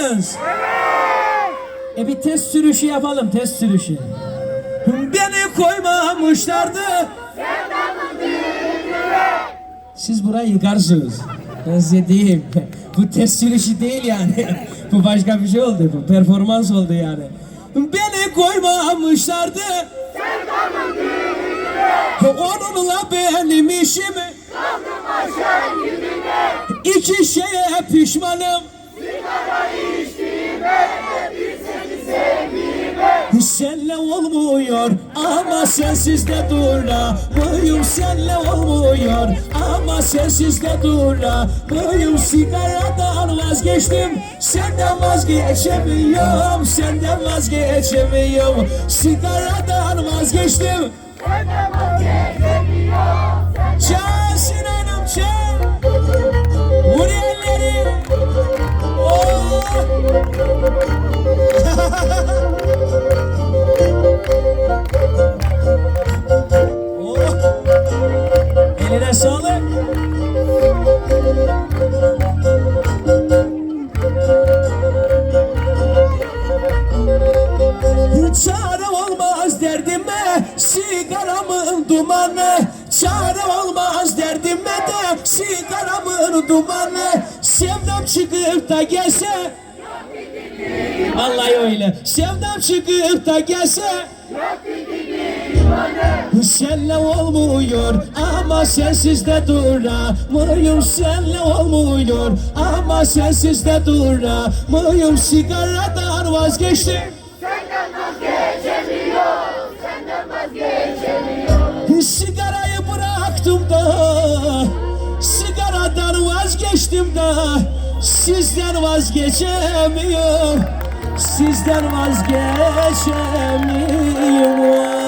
mıyız? E bir test sürüşü yapalım, test sürüşü. Beni koymamışlardı. Siz burayı yıkarsınız. Ben size diyeyim. Bu test sürüşü değil yani. Bu başka bir şey oldu. Bu performans oldu yani. Beni koymamışlardı. Onunla benim işimi. İki şeye pişmanım. Senle olmuyor ama sensiz de dura Boyum senle olmuyor ama sensiz de dura Boyum sigaradan vazgeçtim Senden vazgeçemiyorum Senden vazgeçemiyorum. Sigaradan vazgeçtim. Çal Eline sağlık. Çare olmaz derdime sigaramın dumanı Çare olmaz derdime de sigaramın dumanı Sevdam çıkıp da gelse Vallahi öyle. Sevdam çıkıp da gelse Senle olmuyor ama sensiz de duramıyorum. Senle olmuyor ama sensiz de duramıyorum. Sigaradan vazgeçtim. Senden vazgeçemiyorum, senden vazgeçemiyorum. Sigarayı bıraktım da Sigaradan vazgeçtim da Sizden vazgeçemiyorum Sizden vazgeçemiyorum